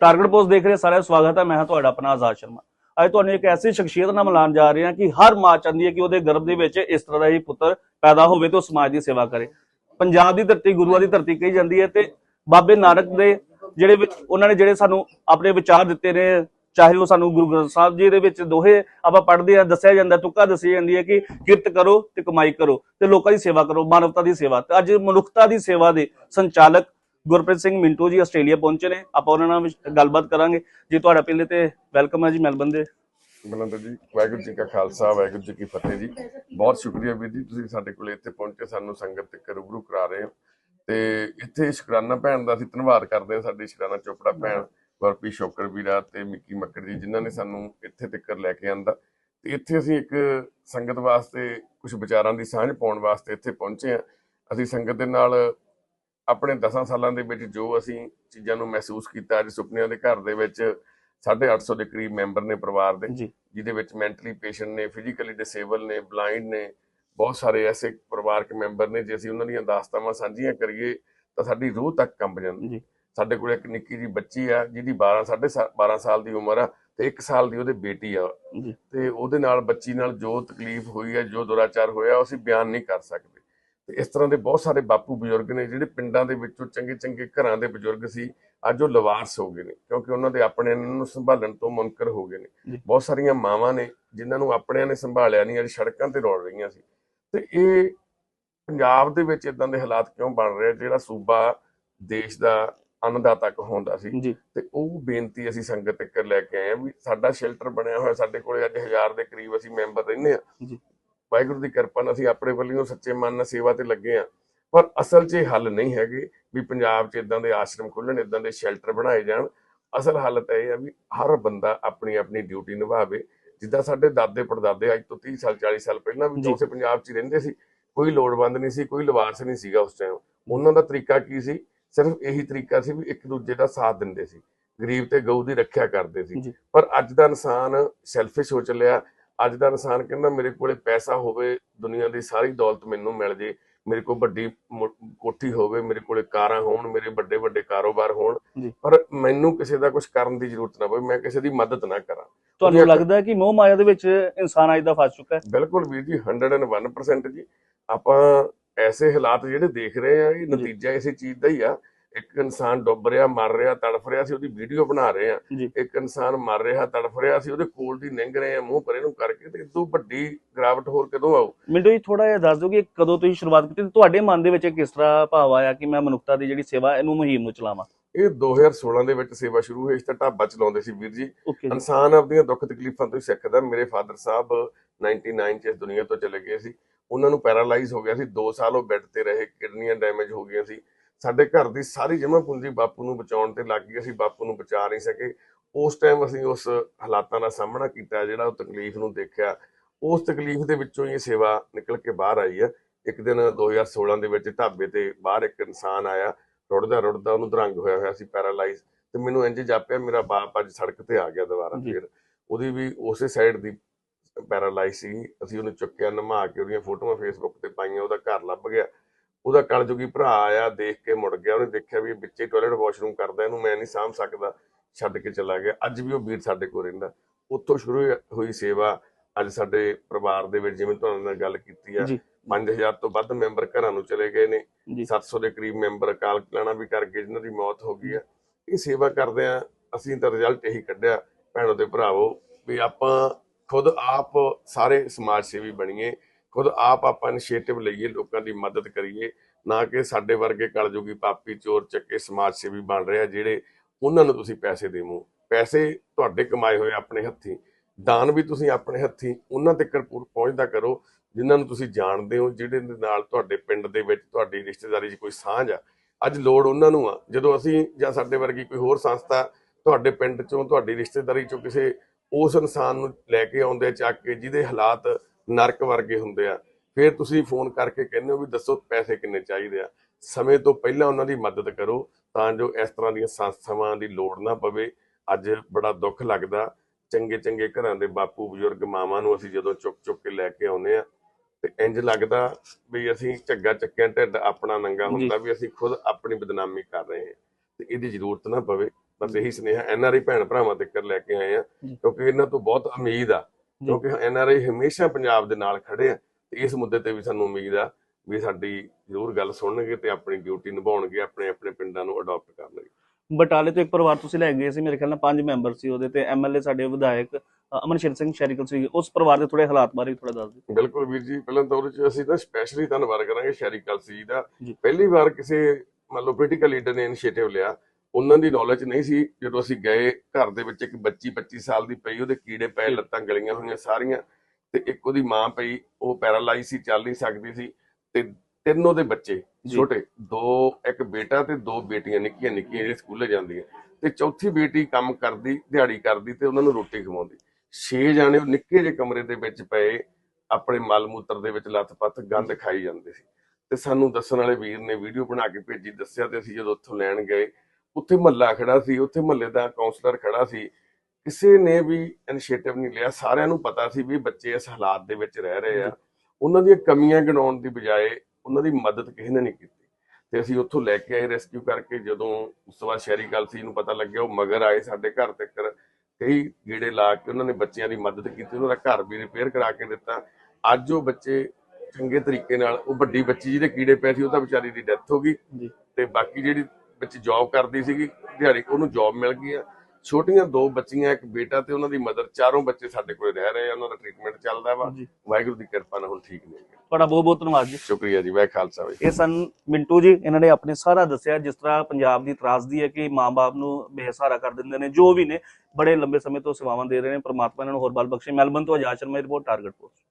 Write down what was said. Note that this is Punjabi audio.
ਟਾਰਗੇਟ ਪੋਸਟ ਦੇਖ ਰਹੇ ਸਾਰਿਆਂ ਦਾ ਸਵਾਗਤ ਹੈ। ਮੈਂ ਹਾਂ ਤੁਹਾਡਾ ਆਪਣਾ ਆਜ਼ਾਦ ਸ਼ਰਮਾ। ਅੱਜ ਤੁਹਾਨੂੰ ਇੱਕ ਐਸੀ ਸ਼ਖਸੀਅਤ ਨਾਲ ਮਿਲਾਉਣ ਜਾ ਰਹੇ ਹਾਂ ਕਿ ਹਰ ਮਾਂ ਚਾਹੁੰਦੀ ਹੈ ਕਿ ਉਹਦੇ ਗਰਭ ਦੇ ਵਿੱਚ ਇਸ ਤਰ੍ਹਾਂ ਦਾ ਹੀ ਪੁੱਤਰ ਪੈਦਾ ਹੋਵੇ ਤੇ ਉਹ ਸਮਾਜ ਦੀ ਸੇਵਾ ਕਰੇ। ਪੰਜਾਬ ਦੀ ਧਰਤੀ, ਗੁਰੂਆਂ ਦੀ ਧਰਤੀ ਕਹੀ ਜਾਂਦੀ ਹੈ ਤੇ ਬਾਬੇ ਨਾਨਕ ਦੇ ਜਿਹੜੇ ਵਿੱਚ ਉਹਨਾਂ ਨੇ ਜਿਹੜੇ ਸਾਨੂੰ ਆਪਣੇ ਵਿਚਾਰ ਦਿੱਤੇ ਨੇ, ਚਾਹੇ ਉਹ ਸਾਨੂੰ ਗੁਰੂ ਗ੍ਰੰਥ ਸਾਹਿਬ ਜੀ ਦੇ ਵਿੱਚ ਦੋਹੇ ਆਪਾਂ ਪੜ੍ਹਦੇ ਆ ਦੱਸਿਆ ਜਾਂਦਾ, ਤੁੱਕਾ ਦੱਸੀ ਜਾਂਦੀ ਹੈ ਕਿ ਕਿਰਤ ਕਰੋ ਤੇ ਕਮਾਈ ਕਰੋ ਤੇ ਲੋਕਾਂ ਦੀ ਸੇਵਾ ਕਰੋ, ਮਾਨਵਤਾ ਦੀ ਸੇਵਾ ਤੇ ਅੱਜ ਮਨੁੱਖਤਾ ਦੀ ਸੇਵਾ ਦੇ ਸੰਚਾਲਕ ਗੁਰਪ੍ਰੀਤ ਸਿੰਘ ਮਿੰਟੂ ਜੀ ਆਸਟ੍ਰੇਲੀਆ ਪਹੁੰਚੇ ਨੇ। ਆਪਾਂ ਉਹਨਾਂ ਨਾਲ ਗੱਲਬਾਤ ਕਰਾਂਗੇ। ਜੀ, ਤੁਹਾਡਾ ਪਹਿਲੇ ਤੇ ਵੈਲਕਮ ਹੈ ਜੀ ਮੈਲਬਨ ਦੇ। ਬਲੰਦਰ ਜੀ, ਵਾਹਿਗੁਰੂ ਜੀ ਕਾ ਖਾਲਸਾ, ਵਾਹਿਗੁਰੂ ਜੀ ਕੀ ਫਤਿਹ ਜੀ। ਬਹੁਤ ਸ਼ੁਕਰੀਆ ਵੀਰ ਜੀ, ਤੁਸੀਂ ਸਾਡੇ ਕੋਲ ਇੱਥੇ ਪਹੁੰਚੇ, ਸਾਨੂੰ ਸੰਗਤ ਤੇ ਰੂਬਰੂ ਕਰਾ ਰਹੇ ਹੋ। ਤੇ ਇੱਥੇ ਸ਼ੁਕਰਾਨਾ ਭੈਣ ਦਾ ਅਸੀਂ ਧੰਨਵਾਦ ਕਰਦੇ ਹਾਂ, ਸਾਡੇ ਸ਼ੁਕਰਾਨਾ ਚੋਪੜਾ ਭੈਣ, ਗੁਰਪ੍ਰੀਤ ਸ਼ੋਕਰ ਵੀਰਾ ਤੇ ਮਿੱਕੀ ਮੱਕੜ ਜੀ, ਜਿਨ੍ਹਾਂ ਨੇ ਸਾਨੂੰ ਇੱਥੇ ਤੱਕ ਲੈ ਕੇ ਆਂਦਾ। ਤੇ ਇੱਥੇ ਅਸੀਂ ਇੱਕ ਸੰਗਤ ਵਾਸਤੇ ਕੁਝ ਵਿਚਾਰਾਂ ਦੀ ਸਾਂਝ ਪਾਉਣ ਵਾਸਤੇ ਇੱਥੇ ਪਹੁੰਚੇ ਹਾਂ। ਅਸੀਂ ਸੰਗਤ ਦੇ ਨਾਲ ਆਪਣੇ 10 ਸਾਲਾਂ ਦੇ ਵਿੱਚ ਜੋ ਅਸੀਂ ਚੀਜ਼ਾਂ ਨੂੰ ਮਹਿਸੂਸ ਕੀਤਾ ਅੱਜ ਸੁਪਨਿਆਂ ਦੇ ਘਰ ਦੇ ਵਿੱਚ 850 ਦੇ ਕਰੀਬ ਮੈਂਬਰ ਨੇ ਪਰਿਵਾਰ ਦੇ ਜਿਹਦੇ ਵਿੱਚ ਮੈਂਟਲੀ ਪੇਸ਼ੈਂਟ ਨੇ ਫਿਜ਼ੀਕਲੀ ਡਿਸੇਬਲ ਨੇ ਬਲਾਈਂਡ ਨੇ ਬਹੁਤ ਸਾਰੇ ਐਸੇ ਪਰਿਵਾਰਕ ਮੈਂਬਰ ਨੇ ਜੇ ਅਸੀਂ ਉਹਨਾਂ ਦੀਆਂ ਦਾਸਤਾਵਾਂ ਸਾਂਝੀਆਂ ਕਰੀਏ ਤਾਂ ਸਾਡੀ ਰੂਹ ਤੱਕ ਕੰਬ ਜਾਂਦੀ। ਜੀ। ਸਾਡੇ ਕੋਲ ਇੱਕ ਨਿੱਕੀ ਜੀ ਬੱਚੀ ਆ ਜਿਹਦੀ 12 ਸਾਢੇ ਸਾ- 12 ਸਾਲ ਦੀ ਉਮਰ ਆ ਤੇ 1 ਸਾਲ ਦੀ ਉਹਦੇ ਬੇਟੀ ਆ। ਤੇ ਉਹਦੇ ਨਾਲ ਬੱਚੀ ਨਾਲ ਜੋ ਤਕਲੀਫ ਹੋਈ ਹੈ ਜੋ ਦੁਰਾਚਾਰ ਹੋਇਆ ਉਹ ਅਸੀਂ ਬਿਆਨ ਨਹੀਂ ਕਰ ਸਕਦੇ। ਤੇ ਇਸ ਤਰ੍ਹਾਂ ਦੇ ਬਹੁਤ ਸਾਰੇ ਬਾਪੂ ਬਜ਼ੁਰਗ ਨੇ ਜਿਹੜੇ ਪਿੰਡਾਂ ਦੇ ਵਿੱਚੋਂ ਚੰਗੇ ਚੰਗੇ ਘਰਾਂ ਦੇ ਬਜ਼ੁਰਗ ਸੀ ਅੱਜ ਉਹ ਲਵਾਰਸ ਹੋ ਗਏ ਨੇ ਕਿਉਂਕਿ ਉਹਨਾਂ ਦੇ ਆਪਣੇ ਨੂੰ ਸੰਭਾਲਣ ਤੋਂ ਮੁਨਕਰ ਹੋ ਗਏ ਨੇ। ਬਹੁਤ ਸਾਰੀਆਂ ਮਾਵਾਂ ਨੇ ਜਿਨ੍ਹਾਂ ਨੂੰ ਆਪਣਿਆਂ ਨੇ ਸੰਭਾਲਿਆ ਨਹੀਂ ਅੱਜ ਸੜਕਾਂ ਤੇ ਰੋਲ ਰਹੀਆਂ ਸੀ। ਤੇ ਇਹ ਪੰਜਾਬ ਦੇ ਵਿੱਚ ਇਦਾਂ ਦੇ ਹਾਲਾਤ ਕਿਉਂ ਬਣ ਰਹੇ? ਜਿਹੜਾ ਸੂਬਾ ਦੇਸ਼ ਦਾ ਅੰਨਦਾਤਾ ਕਹਾਉਂਦਾ ਸੀ? ਜੀ। ਤੇ ਉਹ ਬੇਨਤੀ ਅਸੀਂ ਸੰਗਤ ਤੱਕ ਲੈ ਕੇ ਆਏ ਆ ਵੀ ਸਾਡਾ ਸ਼ੈਲਟਰ ਬਣਿਆ ਹੋਇਆ ਸਾਡੇ ਕੋਲੇ ਅੱਜ ਹਜ਼ਾਰ ਦੇ ਕਰੀਬ ਅਸੀਂ ਮੈਂਬਰ ਰਹਿੰਦੇ ਆ। ਵਾਹਿਗੁਰੂ ਦੀ ਕਿਰਪਾ ਨਾਲ ਅਸੀਂ ਆਪਣੇ ਵੱਲੋਂ ਸੱਚੇ ਮਨ ਨਾਲ ਸੇਵਾ ਤੇ ਲੱਗੇ ਆ ਪਰ ਅਸਲ 'ਚ ਇਹ ਹੱਲ ਨਹੀਂ ਹੈਗੇ ਵੀ ਪੰਜਾਬ 'ਚ ਇਦਾਂ ਦੇ ਆਸ਼ਰਮ ਖੁੱਲਣ ਇਦਾਂ ਦੇ ਸ਼ੈਲਟਰ ਬਣਾਏ ਜਾਣ। ਅਸਲ ਹੱਲ ਤਾਂ ਇਹ ਆ ਵੀ ਹਰ ਬੰਦਾ ਆਪਣੀ ਆਪਣੀ ਡਿਊਟੀ ਨਿਭਾਵੇ। ਜਿੱਦਾਂ ਸਾਡੇ ਦਾਦੇ ਪੜਦਾਦੇ ਅੱਜ ਤੋਂ 30 ਸਾਲ 40 ਸਾਲ ਪਹਿਲਾਂ ਵੀ। ਉਸੇ ਪੰਜਾਬ 'ਚ ਹੀ ਰਹਿੰਦੇ ਸੀ। ਕੋਈ ਲੋੜਵੰਦ ਨਹੀਂ ਸੀ ਕੋਈ ਲਵਾਰਸ ਨਹੀਂ ਸੀਗਾ ਉਸ ਟਾਈਮ ਉਹਨਾਂ ਦਾ ਤਰੀਕਾ ਕੀ ਸੀ? ਸਿਰਫ ਇਹੀ ਤਰੀਕਾ ਸੀ ਵੀ ਇੱਕ ਦੂਜੇ ਦਾ ਸਾਥ ਦਿੰਦੇ ਸੀ। ਗਰੀਬ ਤੇ ਗਊ ਦੀ ਰੱਖਿਆ ਕਰਦੇ ਸੀ। ਪਰ ਅੱਜ ਦਾ ਇਨਸਾਨ ਸੈਲਫਿਸ਼ ਹੋ ਚੱਲਿਆ। ਅੱਜ ਦਾ ਇਨਸਾਨ ਕਹਿੰਦਾ ਮੇਰੇ ਕੋਲੇ ਪੈਸਾ ਹੋਵੇ ਦੁਨੀਆ ਦੀ ਸਾਰੀ ਦੌਲਤ ਮੈਨੂੰ ਮਿਲ ਜੇ ਮੇਰੇ ਕੋਲ ਵੱਡੀ ਕੋਠੀ ਹੋਵੇ ਮੇਰੇ ਕੋਲੇ ਕਾਰਾਂ ਹੋਣ ਮੇਰੇ ਵੱਡੇ ਵੱਡੇ ਕਾਰੋਬਾਰ ਹੋਣ। ਪਰ ਮੈਨੂੰ ਕਿਸੇ ਦਾ ਕੁਝ ਕਰਨ ਦੀ ਜ਼ਰੂਰਤ ਨਾ ਪਵੇ ਮੈਂ ਕਿਸੇ ਦੀ ਮਦਦ ਨਾ ਕਰਾਂ। ਤੁਹਾਨੂੰ ਲੱਗਦਾ ਕਿ ਮੋਹ ਮਾਇਆ ਦੇ ਵਿੱਚ ਇਨਸਾਨ ਅੱਜ ਦਾ ਫਸ ਚੁੱਕਾ ਹੈ? ਬਿਲਕੁਲ ਵੀਰ ਜੀ 101% ਜੀ। ਆਪਾਂ ਐਸੇ ਹਾਲਾਤ ਜਿਹੜੇ ਦੇਖ ਰਹੇ ਆ ਇਹ ਨਤੀਜਾ ਇਸੇ ਚੀਜ਼ ਦਾ ਹੀ ਆ ਇੱਕ ਇਨਸਾਨ ਡੁੱਬ ਰਿਹਾ ਮਰ ਰਿਹਾ ਤੜਫ ਰਿਹਾ ਸੀ ਉਹਦੀ ਵੀਡੀਓ ਬਣਾ ਰਹੇ ਆ ਇੱਕ ਇਨਸਾਨ ਮਰ ਰਿਹਾ ਤੜਫ ਰਿਹਾ ਸੀ ਉਹਦੇ ਕੋਲ ਦੀ ਲੰਘ ਰਹੇ ਆ ਮੂੰਹ ਪਰੇ ਨੂੰ ਕਰਕੇ ਤੇ ਇਦੋਂ ਵੱਡੀ ਗਰਾਵਟ ਹੋਰ ਕਦੋਂ ਆਊ? ਮਿੰਟੂ ਜੀ ਥੋੜਾ ਜਿਹਾ ਦੱਸ ਦਿਓ ਕਿ ਕਦੋਂ ਤੁਸੀਂ ਸ਼ੁਰੂਆਤ ਕੀਤੀ ਤੁਹਾਡੇ ਮਨ ਦੇ ਵਿੱਚ ਕਿਸ ਤਰ੍ਹਾਂ ਭਾਵ ਆਇਆ ਕਿ ਮੈਂ ਮਨੁੱਖਤਾ ਦੀ ਜਿਹੜੀ ਸੇਵਾ ਇਹਨੂੰ ਮੁਹਿੰਮ ਨੂੰ ਚਲਾਵਾਂ? ਇਹ 2016 ਦੇ ਵਿੱਚ ਸੇਵਾ ਸ਼ੁਰੂ ਹੋਈ ਇਸ ਤਾਂ ਢਾਬਾ ਚਲਾਉਂਦੇ ਸੀ ਵੀਰ ਜੀ। ਇਨਸਾਨ ਆਪਣੀਆਂ ਦੁੱਖ ਤਕਲੀਫਾਂ ਤੋਂ ਹੀ ਸਿੱਖਦਾ ਮੇਰੇ ਫਾਦਰ ਸਾਹਿਬ 99 ਚ ਇਸ ਦੁਨੀਆ ਤੋਂ ਚਲੇ ਗਏ ਸੀ। ਉਹਨਾਂ ਨੂੰ ਪੈਰਾਲਾਈਜ਼ ਹੋ ਗਿਆ ਸੀ। 2 ਸਾਲ ਉਹ ਬੈੱਡ ਤੇ ਰਹੇ ਕਿਡਨੀਆਂ ਡੈਮੇਜ ਹੋ ਗਈਆਂ ਸੀ। ਸਾਡੇ ਘਰ ਦੀ ਸਾਰੀ ਜਮ੍ਹਾਂ ਪੂੰਜੀ ਬਾਪੂ ਨੂੰ ਬਚਾਉਣ ਤੇ ਲੱਗ ਗਈ ਅਸੀਂ ਬਾਪੂ ਨੂੰ ਬਚਾ ਨਹੀਂ ਸਕੇ। ਉਸ ਟਾਈਮ ਅਸੀਂ ਉਸ ਹਾਲਾਤਾਂ ਦਾ ਸਾਹਮਣਾ ਕੀਤਾ ਜਿਹੜਾ ਉਹ ਤਕਲੀਫ ਨੂੰ ਦੇਖਿਆ। ਉਸ ਤਕਲੀਫ ਦੇ ਵਿੱਚੋਂ ਹੀ ਇਹ ਸੇਵਾ ਨਿਕਲ ਕੇ ਬਾਹਰ ਆਈ ਹੈ। ਇੱਕ ਦਿਨ 2016 ਦੇ ਵਿੱਚ ਢਾਬੇ ਤੇ ਬਾਹਰ ਇੱਕ ਇਨਸਾਨ ਆਇਆ ਰੁੜਦਾ ਰੁੜਦਾ ਉਹਨੂੰ ਦਰੰਗ ਹੋਇਆ ਹੋਇਆ ਸੀ ਪੈਰਾਲਾਈਜ਼ ਤੇ ਮੈਨੂੰ ਇੰਜ ਜਾਪਿਆ ਮੇਰਾ ਬਾਪ ਅੱਜ ਸੜਕ ਤੇ ਆ ਗਿਆ ਦੁਬਾਰਾ। ਫਿਰ। ਉਹਦੀ ਵੀ ਉਸੇ ਸਾਈਡ ਦੀ ਪੈਰਾਲਾਈਜ਼ ਸੀ ਅਸੀਂ ਉਹਨੂੰ ਚੁੱਕਿਆ ਨਮਾ ਕੇ ਉਹਦੀਆਂ ਫੋਟੋਆਂ ਫੇਸਬੁੱਕ ਤੇ ਪਾਈਆਂ ਉਹਦਾ ਘਰ ਲੱਭ ਗਿਆ। ਉਹਦਾ ਕਲਯੁਗੀ ਭਰਾ ਆਇਆ ਦੇਖ ਕੇ ਮੁੜ ਗਿਆ ਉਹਨੇ ਦੇਖਿਆ ਵੀ ਵਿੱਚੇ ਟਾਇਲਟ ਵਾਸ਼ਰੂਮ ਕਰਦਾ ਇਹਨੂੰ ਮੈਂ ਨਹੀਂ ਸਾਂਭ ਸਕਦਾ ਛੱਡ ਕੇ ਚਲਾ ਗਿਆ। ਅੱਜ ਵੀ ਉਹ ਵੀਰ ਸਾਡੇ ਕੋਲ ਰਹਿੰਦਾ। ਉੱਥੋਂ ਸ਼ੁਰੂ ਹੋਈ- ਸੇਵਾ ਅੱਜ ਸਾਡੇ ਪਰਿਵਾਰ ਦੇ ਵਿੱਚ ਜਿਵੇਂ ਤੁਹਾਨੂੰ ਨਾਲ ਗੱਲ ਕੀਤੀ ਆ ਜੀ। 5000 ਤੋਂ ਵੱਧ ਮੈਂਬਰ ਘਰਾਂ ਨੂੰ ਚਲੇ ਗਏ ਨੇ। ਜੀ। 700 ਦੇ ਕਰੀਬ ਮੈਂਬਰ ਅਕਾਲ ਚਲਾਣਾ ਵੀ ਕਰ ਗਏ ਜਿਨ੍ਹਾਂ ਦੀ ਮੌਤ ਹੋ ਗਈ ਆ। ਇਹ ਸੇਵਾ ਕਰਦੇ ਆ ਅਸੀਂ ਤਾਂ ਰਿਜ਼ਲਟ ਇਹੀ ਕੱਢਿਆ ਭੈਣੋ ਤੇ ਭਰਾਵੋ ਵੀ ਆਪਾਂ ਖੁਦ ਆਪ ਸਾਰੇ ਸਮਾਜ ਸੇਵੀ ਬਣੀਏ। ਖੁਦ ਆਪ ਆਪਾਂ ਇਨੀਸ਼ੀਏਟਿਵ ਲਈਏ, ਲੋਕਾਂ ਦੀ ਮਦਦ ਕਰੀਏ, ਨਾ ਕਿ ਸਾਡੇ ਵਰਗੇ ਕਲਯੁਗੀ ਪਾਪੀ ਚੋਰ ਚੱਕੇ ਸਮਾਜ ਸੇਵੀ ਬਣ ਰਹੇ ਜਿਹੜੇ ਉਹਨਾਂ ਨੂੰ ਤੁਸੀਂ ਪੈਸੇ ਦੇਵੋ। ਪੈਸੇ ਤੁਹਾਡੇ ਕਮਾਏ ਹੋਏ ਆਪਣੇ ਹੱਥੀਂ, ਦਾਨ ਵੀ ਤੁਸੀਂ ਆਪਣੇ ਹੱਥੀਂ, ਉਹਨਾਂ ਤੱਕ ਪਹੁੰਚਦਾ ਕਰੋ, ਜਿਨ੍ਹਾਂ ਨੂੰ ਤੁਸੀਂ ਜਾਣਦੇ ਹੋ, ਜਿਹੜੇ ਦੇ ਨਾਲ ਤੁਹਾਡੇ ਪਿੰਡ ਦੇ ਵਿੱਚ ਤੁਹਾਡੀ ਰਿਸ਼ਤੇਦਾਰੀ 'ਚ ਕੋਈ ਸਾਂਝ ਆ। ਅੱਜ ਲੋੜ ਉਹਨਾਂ ਨੂੰ ਆ, ਜਦੋਂ ਅਸੀਂ ਜਾਂ ਸਾਡੇ ਵਰਗੀ ਕੋਈ ਹੋਰ ਸੰਸਥਾ ਤੁਹਾਡੇ ਪਿੰਡ 'ਚੋਂ, ਤੁਹਾਡੀ ਰਿਸ਼ਤੇਦਾਰੀ 'ਚੋਂ ਕਿਸੇ ਉਸ ਇਨਸਾਨ ਨੂੰ ਲੈ ਕੇ ਆਉਂਦੇ ਚੱਕ ਕੇ, ਜਿਹਦੇ ਹਾਲਾਤ ਨਰਕ ਵਰਗੇ ਹੁੰਦੇ ਆ। ਫਿਰ ਤੁਸੀਂ ਫੋਨ ਕਰਕੇ ਕਹਿੰਦੇ ਹੋ ਵੀ ਦੱਸੋ ਪੈਸੇ ਕਿੰਨੇ ਚਾਹੀਦੇ ਆ। ਸਮੇਂ ਤੋਂ ਪਹਿਲਾਂ ਉਹਨਾਂ ਦੀ ਮਦਦ ਕਰੋ ਤਾਂ ਜੋ ਇਸ ਤਰ੍ਹਾਂ ਦੀਆਂ ਸੰਸਥਾਵਾਂ ਦੀ ਲੋੜ ਨਾ ਪਵੇ। ਅੱਜ ਬੜਾ ਦੁੱਖ ਲੱਗਦਾ। ਚੰਗੇ ਚੰਗੇ ਘਰਾਂ ਦੇ ਬਾਪੂ ਬਜ਼ੁਰਗ ਮਾਵਾਂ ਨੂੰ ਅਸੀਂ ਜਦੋਂ ਚੁੱਕ ਚੁੱਕ ਕੇ ਲੈ ਕੇ ਆਉਂਦੇ ਆ ਤੇ ਇੰਜ ਲੱਗਦਾ ਵੀ ਅਸੀਂ ਝੱਗਾ ਚੱਕਿਆ ਢਿੱਡ ਆਪਣਾ ਨੰਗਾ ਹੁੰਦਾ ਵੀ ਅਸੀਂ ਖੁਦ ਆਪਣੀ ਬਦਨਾਮੀ ਕਰ ਰਹੇ ਹਾਂ। ਤੇ ਇਹਦੀ ਜ਼ਰੂਰਤ ਨਾ ਪਵੇ। ਬਸ ਇਹੀ ਸੁਨੇਹਾ ਐਨਆਰਆਈ ਭੈਣ ਭਰਾਵਾਂ ਤੱਕ ਲੈ ਕੇ ਆਏ ਆ। ਕਿਉਂਕਿ ਇਹਨਾਂ ਤੋਂ ਬਹੁਤ ਉਮੀਦ ਆ ਕਿਉਂਕਿ ਐਨਆਰਆਈ ਹਮੇਸ਼ਾ ਪੰਜਾਬ ਦੇ ਨਾਲ ਖੜੇ ਆ। ਤੇ ਇਸ ਮੁੱਦੇ ਤੇ ਵੀ ਸਾਨੂੰ ਉਮੀਦ ਆ ਵੀ ਸਾਡੀ ਜ਼ਰੂਰ ਗੱਲ ਸੁਣਨਗੇ ਤੇ ਆਪਣੀ ਡਿਊਟੀ ਨਿਭਾਉਣਗੇ ਆਪਣੇ ਆਪਣੇ ਪਿੰਡਾਂ ਨੂੰ ਅਡਾਪਟ ਕਰਨਗੇ ਬਟਾਲੇ ਤੋਂ ਇੱਕ ਪਰਿਵਾਰ ਤੁਸੀਂ ਲੈ ਗਏ ਸੀ ਮੇਰੇ ਖਿਆਲ ਨਾਲ ਪੰਜ ਮੈਂਬਰ ਸੀ ਉਹਦੇ ਤੇ ਐਮਐਲਏ ਸਾਡੇ ਵਿਧਾਇਕ ਅਮਨਸ਼ੇਰ ਸਿੰਘ ਸ਼ੈਰੀਕਲ ਸੀ। ਉਸ ਪਰਿਵਾਰ ਦੇ ਥੋੜੇ ਹਾਲਾਤ ਬਾਰੇ ਥੋੜਾ ਦੱਸ ਦਿਓ। ਬਿਲਕੁਲ ਵੀਰ ਜੀ ਪਹਿਲਾਂ ਤਾਂ ਉਹਦੇ ਚ ਅਸੀਂ ਤਾਂ ਸਪੈਸ਼ਲੀ ਧੰਨਵਾਦ ਕਰਾਂਗੇ ਸ਼ਹਿਰੀ ਕਲਸੀ ਦਾ। ਪਹਿਲੀ ਵਾਰ ਕਿਸੇ ਮੰਨ ਲਓ ਪੋਲੀਟੀਕਲ ਲੀਡਰ ਨੇ ਇਨੀਸ਼ੀਏਟਿਵ ਲਿਆ। ਉਹਨਾਂ ਦੀ ਨੌਲੇਜ ਨਹੀਂ ਸੀ ਜਦੋਂ ਅਸੀਂ ਗਏ ਘਰ ਦੇ ਵਿੱਚ ਇੱਕ ਬੱਚੀ 25 ਸਾਲ ਦੀ ਪਈ ਉਹਦੇ ਕੀੜੇ ਪਏ। ਲੱਤਾਂ ਗਲੀਆਂ ਹੋਈਆਂ ਸਾਰੀਆਂ ਤੇ ਇੱਕ ਉਹਦੀ ਮਾਂ ਪਈ ਉਹ ਪੈਰਾਲਾਈਜ਼ ਸੀ ਚੱਲ ਨਹੀਂ ਸਕਦੀ ਸੀ ਤੇ ਤਿੰਨ ਉਹਦੇ ਬੱਚੇ। ਛੋਟੇ ਦੋ ਇੱਕ ਬੇਟਾ ਤੇ ਦੋ ਬੇਟੀਆਂ ਨਿੱਕੀਆਂ ਨਿੱਕੀਆਂ ਜਿਹੜੇ ਸਕੂਲੇ ਜਾਂਦੀਆਂ ਤੇ ਚੌਥੀ ਬੇਟੀ ਕੰਮ ਕਰਦੀ ਦਿਹਾੜੀ ਕਰਦੀ ਤੇ ਉਹਨਾਂ ਨੂੰ ਰੋਟੀ ਖਵਾਉਂਦੀ ਛੇ ਜਾਣੇ ਉਹ ਨਿੱਕੇ ਜਿਹੇ ਕਮਰੇ ਦੇ ਵਿੱਚ ਪਏ ਆਪਣੇ ਮਲ ਮੂਤਰ ਦੇ ਵਿੱਚ ਲੱਤ-ਪੱਤ ਗੰਦ ਖਾਈ ਜਾਂਦੇ ਸੀ ਤੇ ਸਾਨੂੰ ਦੱਸਣ ਵਾਲੇ ਵੀਰ ਨੇ ਵੀਡੀਓ ਬਣਾ ਕੇ ਭੇਜੀ ਦੱਸਿਆ ਤੇ ਅਸੀਂ ਜਦੋਂ ਉੱਥੋਂ ਲੈਣ ਗਏ ਉੱਥੇ ਮਹੱਲਾ ਖੜਾ ਸੀ ਉੱਥੇ ਮਹੱਲੇ ਦਾ ਕਾਉਂਸਲਰ ਖੜਾ ਸੀ। ਕਿਸੇ ਨੇ ਵੀ ਇਨੀਸ਼ੀਏਟਿਵ ਨਹੀਂ ਲਿਆ। ਸਾਰਿਆਂ ਨੂੰ ਪਤਾ ਸੀ ਵੀ ਬੱਚੇ ਇਸ ਹਾਲਾਤ ਦੇ ਵਿੱਚ ਰਹਿ ਰਹੇ ਆ। ਉਹਨਾਂ ਦੀਆਂ ਕਮੀਆਂ ਗਿਣਾਉਣ ਦੀ ਬਜਾਏ ਉਹਨਾਂ ਦੀ ਮਦਦ ਕਿਸੇ ਨੇ ਨਹੀਂ ਕੀਤੀ। ਤੇ ਅਸੀਂ ਉੱਥੋਂ ਲੈ ਕੇ ਆਏ ਰੈਸਕਿਊ ਕਰਕੇ। ਜਦੋਂ ਉਸ ਤੋਂ ਬਾਅਦ ਸ਼ਹਿਰੀ ਕਲਸੀ ਨੂੰ ਪਤਾ ਲੱਗਿਆ ਉਹ ਮਗਰ ਆਏ ਸਾਡੇ ਘਰ ਤੱਕ। ਕਈ ਗੇੜੇ ਲਾ ਕੇ ਉਹਨਾਂ ਨੇ ਬੱਚਿਆਂ ਦੀ ਮਦਦ ਕੀਤੀ ਉਹਨਾਂ ਦਾ ਘਰ ਵੀ ਰਿਪੇਅਰ ਕਰਾ ਕੇ ਦਿੱਤਾ। ਅੱਜ ਉਹ ਬੱਚੇ ਚੰਗੇ ਤਰੀਕੇ ਨਾਲ ਉਹ ਵੱਡੀ ਬੱਚੀ ਜਿਹਦੇ ਕੀੜੇ ਪਏ ਸੀ ਉਹ ਤਾਂ ਵਿਚਾਰੀ ਦੀ ਡੈਥ ਹੋ ਗਈ। ਜੀ। ਤੇ ਬਾਕੀ ਜਿਹੜੀ ਬੱਚੀ ਜੌਬ ਕਰਦੀ ਸੀਗੀ ਦਿਹਾੜੀ ਉਹਨੂੰ ਜੌਬ ਮਿਲ ਗਈ ਆ। ਛੋਟੀਆਂ ਦੋ ਬੱਚੀਆਂ ਇੱਕ ਬੇਟਾ ਤੇ ਉਹਨਾਂ ਦੀ ਮਦਰ ਚਾਰੋਂ ਬੱਚੇ ਸਾਡੇ ਕੋਲ ਰਹਿ ਰਹੇ ਆ ਉਹਨਾਂ ਦਾ ਟ੍ਰੀਟਮੈਂਟ ਚੱਲਦਾ ਵਾ। ਵਾਹਿਗੁਰੂ ਦੀ ਕਿਰਪਾ ਨਾਲ ਹੁਣ ਠੀਕ ਨੇ। ਤੁਹਾਡਾ ਬਹੁਤ ਬਹੁਤ ਧੰਨਵਾਦ ਜੀ। ਸ਼ੁਕਰੀਆ ਜੀ ਵਾਹਿ ਖਾਲਸਾ ਵਾਹਿ ਇਹ ਸਨ ਮਿੰਟੂ ਜੀ ਇਹਨਾਂ ਨੇ ਆਪਣੇ ਸਾਰਾ ਦੱਸਿਆ ਜਿਸ ਤਰ੍ਹਾਂ ਪੰਜਾਬ ਦੀ ਤਰਾਸਦੀ ਹੈ ਕਿ ਮਾਂ-ਬਾਪ ਨੂੰ ਬੇਸਹਾਰਾ ਕਰ ਦਿੰਦੇ ਨੇ ਜੋ ਵੀ ਨੇ ਬੜੇ ਲੰਬੇ ਸਮੇਂ ਤੋਂ ਸੇਵਾਵਾਂ ਦੇ ਰਹੇ ਨੇ ਪ੍ਰਮਾਤਮਾ ਇਹਨਾਂ ਨੂੰ ਹੋਰ ਬਲ ਬਖਸ਼ੇ। ਮੈਲਬਨ ਤੋਂ Azad Sharma report target post.